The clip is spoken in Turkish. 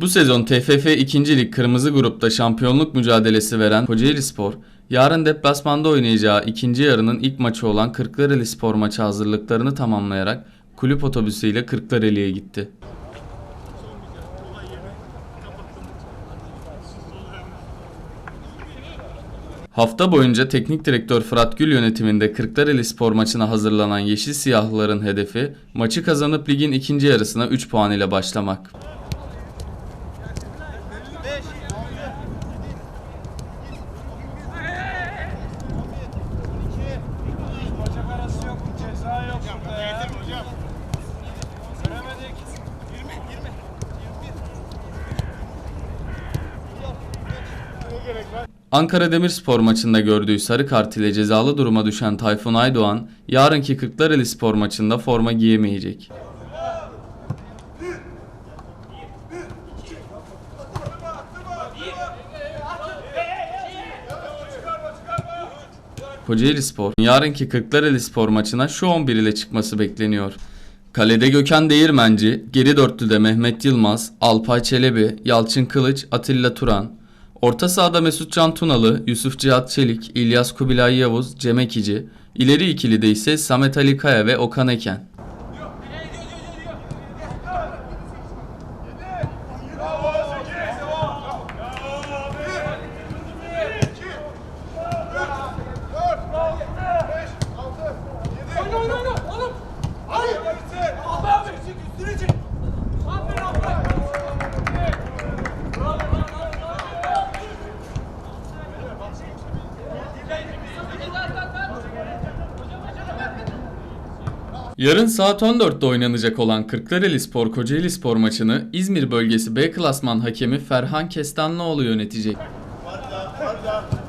Bu sezon TFF 2. Lig Kırmızı Grup'ta şampiyonluk mücadelesi veren Kocaeli Spor, yarın deplasmanda oynayacağı ikinci yarının ilk maçı olan Kırklareli Spor maçı hazırlıklarını tamamlayarak kulüp otobüsüyle Kırklareli'ye gitti. Hafta boyunca teknik direktör Fırat Gül yönetiminde Kırklareli Spor maçına hazırlanan Yeşil Siyahlıların hedefi maçı kazanıp ligin ikinci yarısına 3 puan ile başlamak. Ankara Demirspor maçında gördüğü sarı kart ile cezalı duruma düşen Tayfun Aydoğan, yarınki Kırklareli Spor maçında forma giyemeyecek. Kocaeli Spor, yarınki Kırklareli Spor maçına şu 11 ile çıkması bekleniyor. Kalede Gökhan Değirmenci, geri dörtlüde Mehmet Yılmaz, Alpay Çelebi, Yalçın Kılıç, Atilla Turan. Orta sahada Mesut Can Tunalı, Yusuf Cihat Çelik, İlyas Kubilay Yavuz, Cem Ekici. İleri ikilide ise Samet Ali Kaya ve Okan Eken. Yarın saat 14'te oynanacak olan Kırklareli Spor Kocaeli Spor maçını İzmir bölgesi B klasman hakemi Ferhan Kestanlıoğlu yönetecek. Hadi, hadi, hadi.